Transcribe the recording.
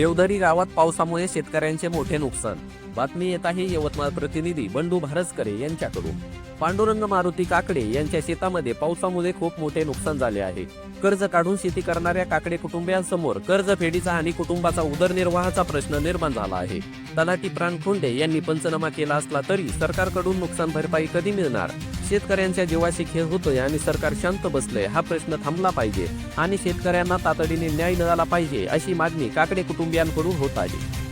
देवधरी गावात पावसामुळे शेतकऱ्यांचे मोठे नुकसान. बातमी येत आहे यवतमाळ प्रतिनिधी बंडू भारसकरे यांच्याकडून. पांडुरंग मारुती काकडे यांच्या शेतामध्ये पावसामुळे खूप मोठे नुकसान झाले आहे. कर्ज काढून शेती करणाऱ्या काकडे कुटुंबियांसमोर कर्ज फेडीचा आणि कुटुंबाचा उदरनिर्वाहाचा प्रश्न निर्माण झाला आहे. तलाठी प्राण खोंडे यांनी पंचनामा केला असला तरी सरकारकडून नुकसान भरपाई कधी मिळणार? शेतकऱ्यांच्या जीवाशी खेळ होतोय आणि सरकार शांत बसलंय हा प्रश्न थांबला पाहिजे. आणि शेतकऱ्यांना तातडीने न्याय मिळाला पाहिजे अशी मागणी काकडे कुटुंबियांकडून होत आहे